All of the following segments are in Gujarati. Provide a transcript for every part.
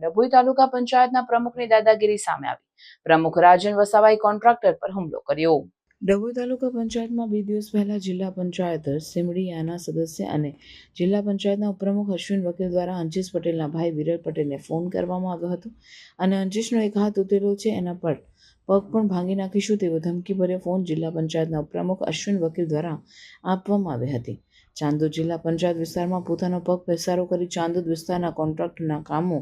ડભોઈ તાલુકા પંચાયતના પ્રમુખની દાદાગીરી સામે આવી. પ્રમુખ રાજન વસાવાએ કોન્ટ્રાક્ટર પર હુમલો કર્યો. ડભોઈ તાલુકા પંચાયતમાં બે દિવસ પહેલા જિલ્લા પંચાયત સિમડીયાના સદસ્ય અને જિલ્લા પંચાયતના ઉપપ્રમુખ અશ્વિન વકીલ દ્વારા અંજીશ પટેલના ભાઈ વિરલ પટેલને ફોન કરવામાં આવ્યો હતો અને અંજીશનો એક હાથ ઉતરેલો છે, એના પર પગ પણ ભાંગી નાખીશું તેવો ધમકીભર્યો ફોન જિલ્લા પંચાયતના ઉપપ્રમુખ અશ્વિન વકીલ દ્વારા આપવામાં આવી હતી. ચાંદોદ જિલ્લા પંચાયત વિસ્તારમાં પોતાનો પગ પેસારો કરી ચાંદોદ વિસ્તારના કોન્ટ્રાક્ટના કામો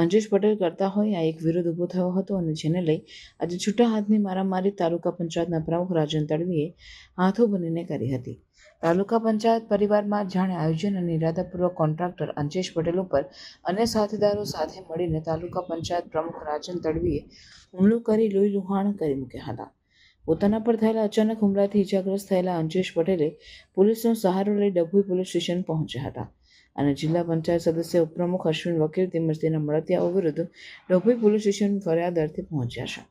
અંજેશ પટેલ કરતા હોય, આ એક વિરોધ ઊભો થયો હતો અને જેને લઈ આજે છૂટા હાથની મારામારી તાલુકા પંચાયતના પ્રમુખ રાજન તડવીએ હાથો બનીને કરી હતી. તાલુકા પંચાયત પરિવારમાં જાણે આયોજન અને ઇરાદાપૂર્વક કોન્ટ્રાક્ટર અંજેશ પટેલ ઉપર અન્ય સાથીદારો સાથે મળીને તાલુકા પંચાયત પ્રમુખ રાજન તડવીએ હુમલો કરી લોહી લુહાણ કરી મૂક્યા હતા. પોતાના પર થયેલા અચાનક હુમલાથી ઇજાગ્રસ્ત થયેલા અંજેશ પટેલે પોલીસનો સહારો લઈ ડભોઈ પોલીસ સ્ટેશન પહોંચ્યા હતા અને જિલ્લા પંચાયત સદસ્ય ઉપપ્રમુખ અશ્વિન વકીલ તેમજ તેના મળતિયાઓ વિરુદ્ધ ડભોઈ પોલીસ સ્ટેશન ફરિયાદ અર્થે પહોંચ્યા છે.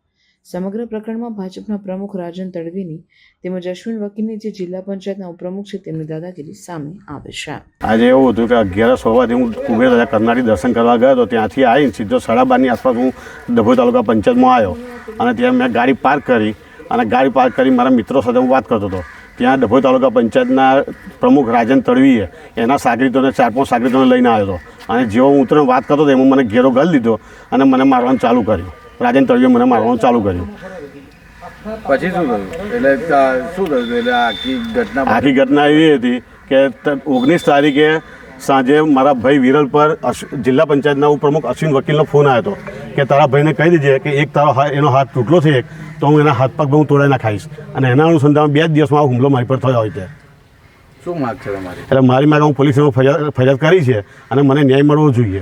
સમગ્ર પ્રકરણમાં ભાજપના પ્રમુખ રાજન તડવીની તેમજ અશ્વિન વકીલની જે જિલ્લા પંચાયતના ઉપપ્રમુખ છે તેમની દાદાગીરી સામે આવે છે. આજે એવું હતું કે અગિયારસ હોવાથી હું કુબેર રાજા કરનાળી દર્શન કરવા ગયો હતો. ત્યાંથી આવીને સીધો સાડા બારની આસપાસ હું ડભોઈ તાલુકા પંચાયતમાં આવ્યો અને ત્યાં મેં ગાડી પાર્ક કરી અને ગાડી પાર્ક કરી મારા મિત્રો સાથે હું વાત કરતો હતો. ત્યાં ડભોઈ તાલુકા પંચાયતના પ્રમુખ રાજન તડવીએ એના સાગરીતોને ચાર પાંચ સાગરીતોને લઈને આવ્યો હતો. અને જેવો હું ઉતરીને વાત કરતો હતો એમાં મને ઘેરો ગળી દીધો અને મને મારવાનું ચાલુ કર્યું. રાજન તળવીએ મને મારવાનું ચાલુ કર્યું. પછી શું થયું? એટલે શું થયું? એટલે આખી ઘટના આખી ઘટના એવી હતી કે ઓગણીસ તારીખે સાંજે મારા ભાઈ વિરલ પર જિલ્લા પંચાયતના ઉપપ્રમુખ અશ્વિન વકીલનો ફોન આવ્યો હતો. કે તારા ભાઈને કહી દેજે કે એક તારો એનો હાથ તૂટલો છે એક તો હું એના હાથ પગ હું તોડાઈ નાખાઈશ અને એના અનુસંધાન બે જ દિવસમાં આ હુમલો મારી પર થયો હોય છે શું માગ છે તમારી? એટલે મારી માગે હું પોલીસમાં ફરિયાદ ફરિયાદ કરી છે અને મને ન્યાય મળવો જોઈએ.